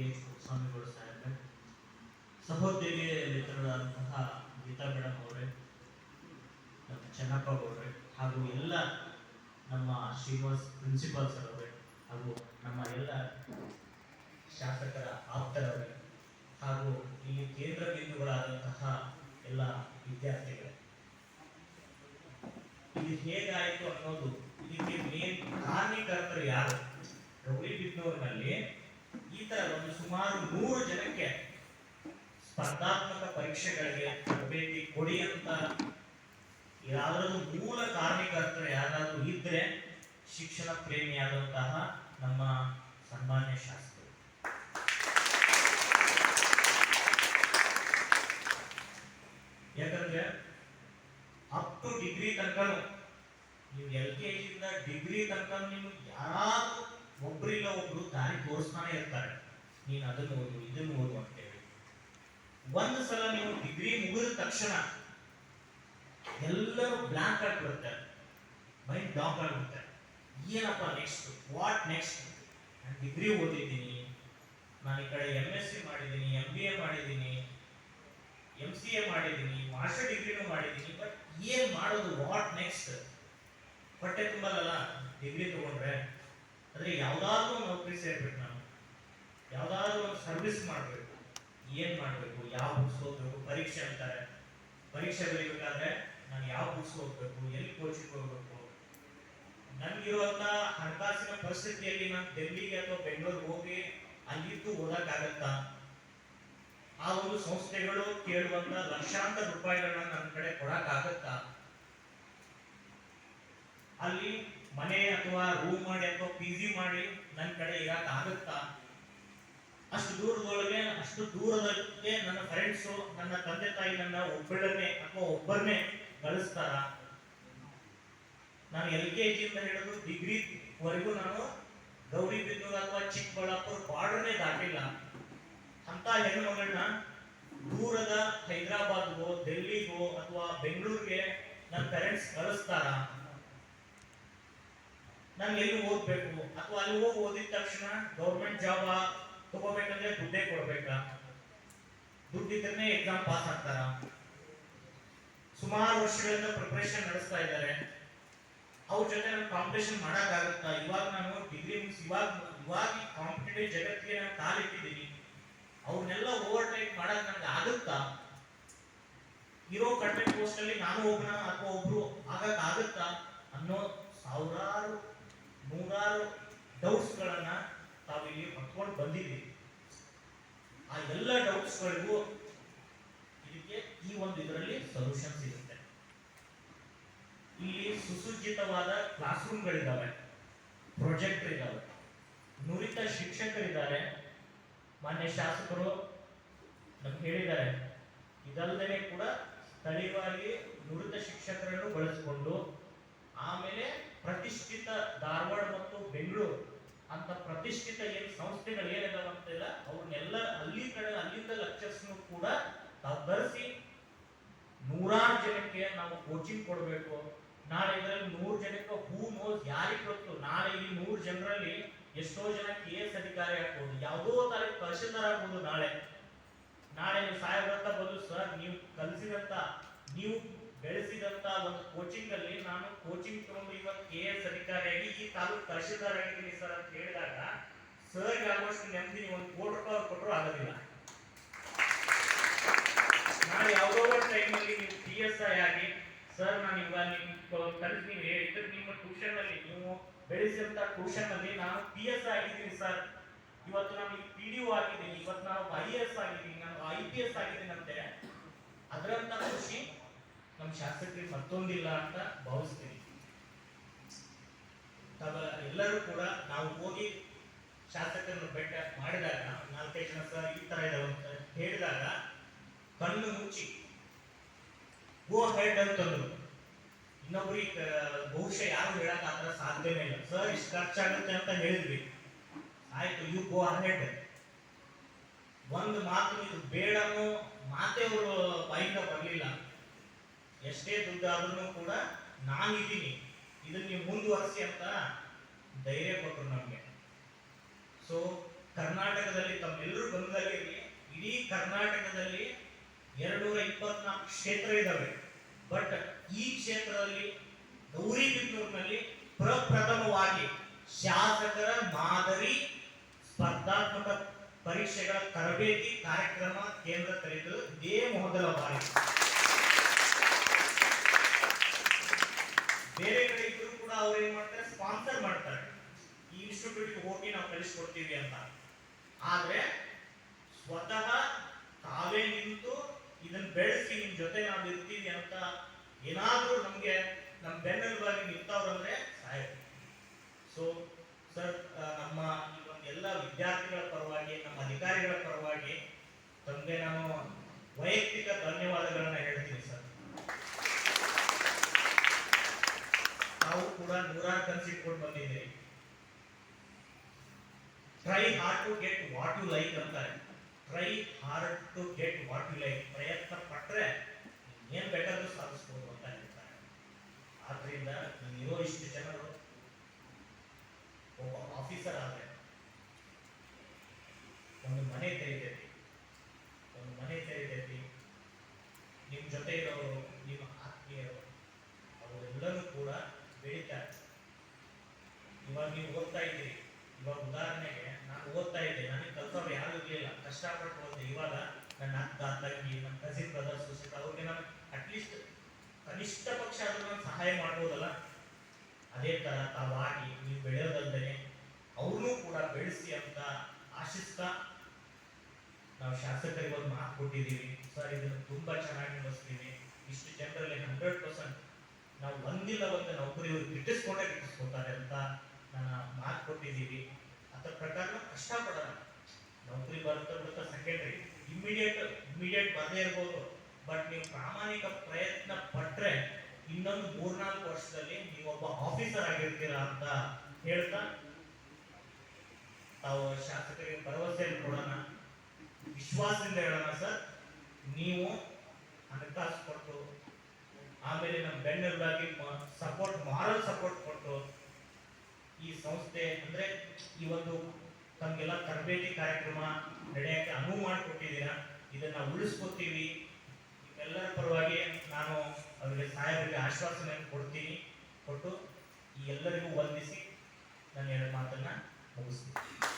K ಸ್ವಾಮಿಗಳು ಸಾಹೇಬ್ರೆ. ಸಹೋದ್ಯೋಗಿ ಗೀತಾ ಮೇಡಮ್ ಅವರೇ ನಮ್ಮ ಚೆನ್ನಪ್ಪ ಅವರೇ, ಹಾಗೂ ಎಲ್ಲ ನಮ್ಮ ಶ್ರೀನಿವಾಸ್ ಪ್ರಿನ್ಸಿಪಾಲ್ ಸರ್ ಅವರೇ, ಹಾಗೂ ನಮ್ಮ ಎಲ್ಲ ಶಾಸಕರ ಆಪ್ತರವರೇ, ಹಾಗೂ ಇಲ್ಲಿ ಕೇಂದ್ರ ಬಿಂದುಗಳಾದಂತಹ ಎಲ್ಲ ವಿದ್ಯಾರ್ಥಿಗಳೇ. ಇದು ಹೇಗಾಯಿತು ಅನ್ನೋದು, ಇದಕ್ಕೆ ಮೇನ್ ಕಾರಣೀಕರ್ತರು ಯಾರು? ಗೌರಿಬಿದನೂರಿನಲ್ಲಿ ಈ ತರ ಒಂದು ಸುಮಾರು ನೂರು ಜನಕ್ಕೆ ಸ್ಪರ್ಧಾತ್ಮಕ ಪರೀಕ್ಷೆಗಳಿಗೆ ತರಬೇತಿ ಕೊಡಿ ಅಂತ ಯಾರಾದರೂ ಮೂಲ ಕಾರಣೀಕರ್ತರು ಯಾರಾದರೂ ಇದ್ರೆ ಶಿಕ್ಷಣ ಪ್ರೇಮಿಯಾದಂತಹ ನಮ್ಮ ಸನ್ಮಾನ್ಯ ಶಾಸ್ತ್ರಿ ಯಾಕಂದ್ರೆ ಅಪ್ ಟು ಡಿಗ್ರಿ ತನಕ ನೀವು ಎಲ್ ಕೆ ಜಿಯಿಂದ ಡಿಗ್ರಿ ತನಕ ನೀವು ಯಾರಾದ್ರೂ ಒಬ್ಬರಿಲ್ಲ ಒಬ್ರು ದಾರಿ ತೋರಿಸ್ತಾನೆ ಇರ್ತಾರೆ. ನೀನು ಅದನ್ನು ಓದು, ಇದನ್ನು ಓದು ಅಂತೇಳಿ ಒಂದು ಸಲ ನೀವು ಡಿಗ್ರಿ ಮುಗಿದ ತಕ್ಷಣ ಎಲ್ಲರೂ ಬ್ಲಾಂಕ್ ಆಗಿಬಿಡುತ್ತೆ ಮೈಂಡ್ ಡಾಕ್ ಆಗಿಬಿಡುತ್ತೆ ಏನಪ್ಪ ನೆಕ್ಸ್ಟ್ ವಾಟ್ ನೆಕ್ಸ್ಟ್ ನಾನು ಡಿಗ್ರಿ ಓದಿದ್ದೀನಿ. ನಾನು ಈ ಕಡೆ ಎಂ ಎಸ್ ಸಿ ಮಾಡಿದ್ದೀನಿ ಎಂ ಬಿ ಎ ಮಾಡಿದ್ದೀನಿ ಎಂ ಸಿ ಎ ಮಾಡಿದ್ದೀನಿ ಮಾಸ್ಟರ್ ಡಿಗ್ರಿನೂ ಮಾಡಿದ್ದೀನಿ ಬಟ್ ಏನ್ ಮಾಡೋದು? ವಾಟ್ ನೆಕ್ಸ್ಟ್ ಹೊಟ್ಟೆ ತುಂಬಲ್ಲ ಡಿಗ್ರಿ ತಗೊಂಡ್ರೆ. ಅಂದ್ರೆ ಯಾವ್ದಾದ್ರು ನೌಕರಿ ಸೇರ್ಬೇಕು ನಾನು ಯಾವ್ದಾದ್ರು ಒಂದು ಸರ್ವಿಸ್ ಮಾಡಬೇಕು. ಏನ್ ಮಾಡಬೇಕು? ಯಾವ ಬುಕ್ಸ್ ಓದಬೇಕು? ಪರೀಕ್ಷೆ ಅಂತಾರೆ. ಪರೀಕ್ಷೆ ಬರೀಬೇಕಾದ್ರೆ ನಾನು ಯಾವ ಬುಕ್ಸ್ ಓದಬೇಕು? ಎಲ್ಲಿ ಕೋಚಿಂಗ್ ಹೋಗ್ಬೇಕು ನನ್ಗಿರುವಂತ ಹಣಕಾಸಿನ ಪರಿಸ್ಥಿತಿಯಲ್ಲಿ ನಾನು ಡೆಲ್ಲಿಗೆ ಅಥವಾ ಬೆಂಗಳೂರಿಗೆ ಹೋಗಿ ಅಲ್ಲಿದ್ದು ಓದಕ್ಕಾಗತ್ತಾ? ಆ ಒಂದು ಸಂಸ್ಥೆಗಳು ಕೇಳುವಂತ ಲಕ್ಷಾಂತರ ರೂಪಾಯಿಗಳನ್ನ ನನ್ನ ಕಡೆ ಕೊಡಕ್ಕಾಗತ್ತಾ? ಅಲ್ಲಿ ಮನೆ ಅಥವಾ ರೂಮ್ ಮಾಡಿ ಅಥವಾ ಪಿ ಜಿ ಮಾಡಿ ನನ್ನ ಕಡೆ ಇರಕ್ ಆಗುತ್ತಾ ಅಷ್ಟು ದೂರದೊಳಗೆ, ಅಷ್ಟು ದೂರದಕ್ಕೆ ನನ್ನ ಫ್ರೆಂಡ್ಸು ನನ್ನ ತಂದೆ ತಾಯಿ, ನನ್ನ ಒಬ್ಬಳನ್ನೇ ಅಥವಾ ಒಬ್ಬರನ್ನೇ ಕಳಿಸ್ತಾರ. ನಾನು ಎಲ್ ಕೆ ಜಿಯಿಂದ ಹಿಡಿದು ಡಿಗ್ರಿ ವರೆಗೂ ನಾನು ಗೌರಿಬಿದನೂರು ಅಥವಾ ಚಿಕ್ಕಬಳ್ಳಾಪುರ ಬಾರ್ಡರ್ನೇ ದಾಟಿಲ್ಲ. ಅಂತ ಹೆಣ್ಣು ಮಗಳನ್ನ ದೂರದ ಹೈದರಾಬಾದ್ಗೋ ಡೆಲ್ಲಿಗೋ ಅಥವಾ ಬೆಂಗಳೂರಿಗೆ ನನ್ನ ಪೇರೆಂಟ್ಸ್ ಕಳಿಸ್ತಾರ. ನಾನು ಎಲ್ಲಿ ಓದ್ಬೇಕು? ಅಥವಾ ಅಲ್ಲಿ ಹೋಗಿ ಓದಿದ ತಕ್ಷಣ ಗೌರ್ಮೆಂಟ್ ಜಾಬ್ ತಗೋಬೇಕಂದ್ರೆ ದುಡ್ಡೇ ಕೊಡ್ಬೇಕಾ? ದುಡ್ಡಿದ್ರೆ ಎಕ್ಸಾಮ್ ಪಾಸ್ ಆಗ್ತಾರ? ಸುಮಾರು ವರ್ಷಗಳಿಂದ ಪ್ರಿಪರೇಷನ್ ನಡೆಸ್ತಾ ಇದ್ದಾರೆ. ಅವ್ರ ಜೊತೆ ನಾನು ಕಾಂಪಿಟೇಷನ್ ಮಾಡೋಕ್ಕಾಗುತ್ತಾ? ಇವಾಗ ನಾನು ಡಿಗ್ರಿ ಮುಗಿಸಿ ಇವಾಗ ಇವಾಗ ಕಾಂಪಿಟೇಟಿವ್ ಜಗತ್ತಿಗೆ ನಾನು ಕಾಲಿಟ್ಟಿದ್ದೀನಿ. ಅವ್ರನ್ನೆಲ್ಲ ಓವರ್ ಟೈಕ್ ಮಾಡಕ್ ನನಗೆ ಆಗುತ್ತಾ? ಇರೋ ಕಡಿಮೆ ಪೋಸ್ಟ್ ಅಲ್ಲಿ ನಾನು ಒಬ್ಬನ ಅಥವಾ ಒಬ್ರು ಆಗುತ್ತಾ? ಅನ್ನೋ ಸಾವಿರಾರು, ನೂರಾರು ಡೌಟ್ಸ್ ಗಳನ್ನ ತಾವು ಇಲ್ಲಿ ಹೊತ್ಕೊಂಡು ಬಂದಿದ್ದೀವಿ ಎಲ್ಲ ಡೌಟ್ಸ್ ಗಳಿಗೂ ಇದಕ್ಕೆ ಈ ಒಂದು ಇದರಲ್ಲಿ ಸೊಲ್ಯೂಷನ್ ಸಿಗುತ್ತೆ. ಇಲ್ಲಿ ಸುಸಜ್ಜಿತವಾದ ಕ್ಲಾಸ್ ರೂಮ್ಗಳಿದ್ದಾವೆ ಪ್ರೊಜೆಕ್ಟರ್ ಇದ್ದಾವೆ ನುರಿತ ಶಿಕ್ಷಕರಿದ್ದಾರೆ. ಮಾನ್ಯ ಶಾಸಕರು ನಮ್ಗೆ ಹೇಳಿದ್ದಾರೆ ಇದಲ್ಲದೆ ಕೂಡ ಸ್ಥಳೀಯವಾಗಿ ನುರಿತ ಶಿಕ್ಷಕರನ್ನು ಬಳಸಿಕೊಂಡು ಆಮೇಲೆ ಬೆಂಗಳೂರು ಅಂತ ಪ್ರತಿಷ್ಠಿತ ಏನ್ ಸಂಸ್ಥೆಗಳು ಏನಿದಾವ ಅಂತಿಲ್ಲ ಅವ್ರನ್ನೆಲ್ಲ ಅಲ್ಲಿ ಕಡೆ, ಅಲ್ಲಿಂದ ಲೆಕ್ಚರ್ಸ್ನು ಕೂಡ ತಾವು ತರಿಸಿ ನೂರಾರು ಜನಕ್ಕೆ ನಾವು ಕೋಚಿಂಗ್ ಕೊಡಬೇಕು. ನಾಳೆ ಇದರಲ್ಲಿ ನೂರು ಜನಕ್ಕೆ ಹೂ ನೋಸ್ ಯಾರಿಗೆ ಗೊತ್ತು. ನಾಳೆ ಈ ನೂರು ಜನರಲ್ಲಿ ಎಷ್ಟೋ ಜನ ಕೆ ಎಸ್ ಅಧಿಕಾರಿ ಆಗ್ಬೋದು. ಯಾವುದೋ ತಾರೀಕು ತಹಶೀಲ್ದಾರ್ ಆಗ್ಬೋದು ನಾಳೆ. ನಾಳೆ ನೀವು ಸಾಹೇಬ್ರ ಬಂದು, ಸರ್, ನೀವು ಕಲಿಸಿದಂತ, ನೀವು ಬೆಳೆಸಿದಂತ ಒಂದು ಕೋಚಿಂಗ್ ಅಲ್ಲಿ ನಾನು ಕೋಚಿಂಗ್ ತಗೊಂಡು ಇವತ್ತು ಕೆ ಎಸ್ ಅಧಿಕಾರಿಯಾಗಿ ಈ ತಾಲೂಕು ತಹಶೀಲ್ದಾರ್ ಆಗಿದ್ದೀನಿ ಸರ್ ಅಂತ ಹೇಳಿದಾಗ ಸರ್ ಆಲ್ಮೋಸ್ಟ್ ನೆಮ್ಮದಿ ಒಂದು ಕೋಟಿ ರೂಪಾಯಿ ಕೊಟ್ಟರು ಆಗೋದಿಲ್ಲ. ನಾನು ಯಾವುದೋ ಒಂದು ಟೈಮಲ್ಲಿ ನೀವು ಪಿ ಎಸ್ ಐ ಆಗಿ ಸರ್ ನಾನು ಇವಾಗ ನಿಮ್ಮ ಕಲಿಸಿ ನೀವು ಹೇಳಿದ್ರೆ ನಿಮ್ಮ ಟ್ಯೂಷನ್ ಅಲ್ಲಿ ನೀವು ಬೆಳೆಸಿದಂತ ಟ್ಯೂಷನ್ ಅಲ್ಲಿ ನಾನು ಪಿ ಎಸ್ ಆಗಿದ್ದೀನಿ ಸರ್. ಇವತ್ತು ನಾನು ಪಿ ಡಿ ಓ ಆಗಿದ್ದೀನಿ, ಇವತ್ತು ನಾನು ಐ ಎ ಎಸ್ ಆಗಿದ್ದೀನಿ, ನಾನು ಐ ಪಿ ಎಸ್ ಆಗಿದ್ದೀನಿ ಅಂತೆ. ಅದರಂತ ಖುಷಿ ನಮ್ಮ ಶಾಸ್ತ್ರಕ್ಕೆ ಮತ್ತೊಂದಿಲ್ಲ ಅಂತ ಭಾವಿಸ್ತೀನಿ. ಎಲ್ಲರೂ ಕೂಡ ನಾವು ಹೋಗಿ ಶಾಸಕರನ್ನು ಬೆಟ್ಟ ಮಾಡಿದಾಗ, ನಾಲ್ಕೈದು ಜನ ಸರ್ ಈ ತರ ಇದಾವೆ ಅಂತ ಹೇಳಿದಾಗ, ಕಣ್ಣು ಮುಚ್ಚಿ ಗೋ ಹೆಡ್ ಅಂತಂದ್ರು ಇನ್ನೊಬ್ರಿಗೆ ಬಹುಶಃ ಯಾರು ಹೇಳಕ್ ಆತರ ಸಾಧ್ಯನೇ ಇಲ್ಲ. ಸರ್ ಇಷ್ಟು ಖರ್ಚಾಗುತ್ತೆ ಅಂತ ಹೇಳಿದ್ವಿ. ಆಯ್ತು ಯು ಗೋ ಹೆಡ್ ಒಂದು ಮಾತು, ಇದು ಬೇಡನೋ ಮಾತೇ ಅವರು ಬಾಯಿಂದ ಬರಲಿಲ್ಲ. ಎಷ್ಟೇ ದುಡ್ಡಾದ್ರೂ ಕೂಡ ನಾನಿದ್ದೀನಿ. ಇದನ್ನ ನೀವು ಮುಂದುವರಿಸಿ ಅಂತ ಧೈರ್ಯ ಕೊಟ್ಟರು ನಮಗೆ. ಸೊ ಕರ್ನಾಟಕದಲ್ಲಿ ತಮ್ಮೆಲ್ಲರೂ ಗಮನದಲ್ಲಿರಲಿ ಇಡೀ ಕರ್ನಾಟಕದಲ್ಲಿ ಎರಡ್ನೂರ ಇಪ್ಪತ್ನಾಲ್ಕು ಕ್ಷೇತ್ರ ಇದಾವೆ. ಬಟ್ ಈ ಕ್ಷೇತ್ರದಲ್ಲಿ ಗೌರಿಬಿದನೂರಿನಲ್ಲಿ ಪ್ರಪ್ರಥಮವಾಗಿ ಶಾಸಕರ ಮಾದರಿ ಸ್ಪರ್ಧಾತ್ಮಕ ಪರೀಕ್ಷೆಗಳ ತರಬೇತಿ ಕಾರ್ಯಕ್ರಮ ಕೇಂದ್ರ ತೆರೆದು ಇದೇ ಮೊದಲ ಬೇರೆ ಕಡೆ ಇದ್ರು ಕೂಡ ಅವ್ರು ಏನ್ ಮಾಡ್ತಾರೆ? ಸ್ಪಾನ್ಸರ್ ಮಾಡ್ತಾರೆ. ಈ ಇನ್ಸ್ಟಿಟ್ಯೂಟ್ ಹೋಗಿ ನಾವು ಕಲಿಸ್ಕೊಡ್ತೀವಿ ಅಂತ. ಆದ್ರೆ ಸ್ವತಃ ತಾವೇ ನಿಂತು ಇದನ್ನ ಬೆಳೆಸಿ ನಿಮ್ ಜೊತೆ ನಾವು ಇರ್ತೀವಿ ಅಂತ ಏನಾದ್ರೂ ನಮ್ಗೆ ನಮ್ ಬೆನ್ನೆಲುಬಾಗಿ ನಿಂತವ್ರಂದ್ರೆ ಸಾಯಬೇಕು ಸೊ ಸರ್ ನಮ್ಮ ಈ ಒಂದು ಎಲ್ಲ ವಿದ್ಯಾರ್ಥಿಗಳ ಪರವಾಗಿ, ನಮ್ಮ ಅಧಿಕಾರಿಗಳ ಪರವಾಗಿ ತಂದೆ ನಾನು ವೈಯಕ್ತಿಕ ಧನ್ಯವಾದಗಳನ್ನ ಹೇಳ್ತೀನಿ ಸರ್ ತಾವು ಕೂಡ ನೂರಾರು ಕನ್ಸಿಟ್ಕೊಂಡು ಬಂದಿದ್ದೀರಿ try hard to get what you like ಅಂತಾರೆ. Try hard to get what you like ಪ್ರಯತ್ನ ಪಟ್ರೆ ಏನ್ ಬೇಕಾದರೂ ಸಾಧಿಸ್ಬೋದು ಅಂತ ಹೇಳ್ತಾರೆ. ಆದ್ರಿಂದ ಇರೋ ಇಷ್ಟು ಜನರು ಒಬ್ಬ ಆಫೀಸರ್ ಆದರೆ ಒಂದು ಮನೆ ತೆರಿತೈತಿ ಒಂದು ಮನೆ ತೆರಿತೈತಿ ನಿಮ್ ಜೊತೆ ಇರೋರು ನಿಮ್ಮ ಆತ್ಮೀಯರು, ಅವರೆಲ್ಲರೂ ಕೂಡ ಬೆಳೀತಾರೆ. ನೀವು ಓದ್ತಾ ಇದ್ದೀರಿ. ಇವಾಗ ಉದಾಹರಣೆಗೆ ನಾನು ಓದ್ತಾ ಇದ್ದೆ. ನನಗೆ ಕಲ್ತವ್ರು ಯಾರು ಇರಲಿಲ್ಲ. ಕಷ್ಟಪಟ್ಟು ಓದಿದೆ. ಇವಾಗ ನನ್ನ ಅಕ್ಕ, ತಂಗಿ ನನ್ನ ಕಸಿನ್ ಬ್ರದರ್ಸ್ ಸಿಸ್ಟರ್ ಅವ್ರಿಗೆ ನಾನು ಅಟ್ಲೀಸ್ಟ್ ಕನಿಷ್ಠ ಪಕ್ಷ ಆದರೂ ನಾನು ಸಹಾಯ ಮಾಡ್ಬೋದಲ್ಲ? ಅದೇ ತರ ತಾವಾಗಿ ನೀವು ಬೆಳೆಯೋದಲ್ಲದೆ ಅವ್ರನ್ನೂ ಕೂಡ ಬೆಳೆಸಿ ಅಂತ ಆಶಿಸ್ತಾ ನಾವು ಶಾಸಕರಿಗೆ ಒಂದು ಮಾತು ಕೊಟ್ಟಿದ್ದೀವಿ. ಸರ್, ಇದನ್ನು ತುಂಬಾ ಚೆನ್ನಾಗಿ ನಡೆಸ್ತೀವಿ. ಇಷ್ಟು ಜನರಲ್ಲಿ ಹಂಡ್ರೆಡ್ ಪರ್ಸೆಂಟ್ ನಾವು ಒಂದಿಲ್ಲ ಒಂದು ನೌಕರಿ ಇವರು ಗಿಟ್ಟಿಸ್ಕೊಂಡೇ ಗಿಟ್ಟಿಸ್ಕೊತಾರೆ ಅಂತ ನಾನು ಮಾತು ಕೊಟ್ಟಿದ್ದೀವಿ ಅದರ ಪ್ರಕಾರ ಕಷ್ಟಪಡೋಣ. ನೌಕರಿ ಬರುತ್ತಾ ಬಿಡುತ್ತಾ ಸೆಕೆಂಡ್ರಿ ಇಮಿಡಿಯೇಟ್ ಇಮಿಡಿಯೇಟ್ ಬರದೇ ಇರ್ಬೋದು. ಬಟ್ ನೀವು ಪ್ರಾಮಾಣಿಕ ಪ್ರಯತ್ನ ಪಟ್ಟರೆ ಇನ್ನೊಂದು ಮೂರ್ನಾಲ್ಕು ವರ್ಷದಲ್ಲಿ ನೀವು ಒಬ್ಬ ಆಫೀಸರ್ ಆಗಿರ್ತೀರಾ ಅಂತ ಹೇಳ್ತಾ ತಾವು ಶಾಸಕರಿಗೆ ಭರವಸೆ ಕೊಡೋಣ. ವಿಶ್ವಾಸದಿಂದ ಹೇಳೋಣ ಸರ್, ನೀವು ಹಣಕಾಸು ಕೊಟ್ಟು, ಆಮೇಲೆ ನಮ್ಮ ಬೆನ್ನೆಲುಬಾಗಿ ಸಪೋರ್ಟ್ ಮಾರಲ್ ಸಪೋರ್ಟ್ ಕೊಟ್ಟು ಈ ಸಂಸ್ಥೆ ಅಂದ್ರೆ ಈ ಒಂದು ತಮಗೆಲ್ಲ ತರಬೇತಿ ಕಾರ್ಯಕ್ರಮ ನಡೆಯಕ್ಕೆ ಅನುವು ಮಾಡಿಕೊಟ್ಟಿದ್ದೀರಾ, ಇದನ್ನ ಉಳಿಸ್ಕೊತೀವಿ. ಎಲ್ಲರ ಪರವಾಗಿ ನಾನು ಅವರಿಗೆ ಸಾಹೇಬರಿಗೆ ಆಶ್ವಾಸನೆಯನ್ನು ಕೊಡ್ತೀನಿ. ಕೊಟ್ಟು ಈ ಎಲ್ಲರಿಗೂ ವಂದಿಸಿ ನಾನು ಎರಡು ಮಾತನ್ನ ಮುಗಿಸ್ತೀನಿ.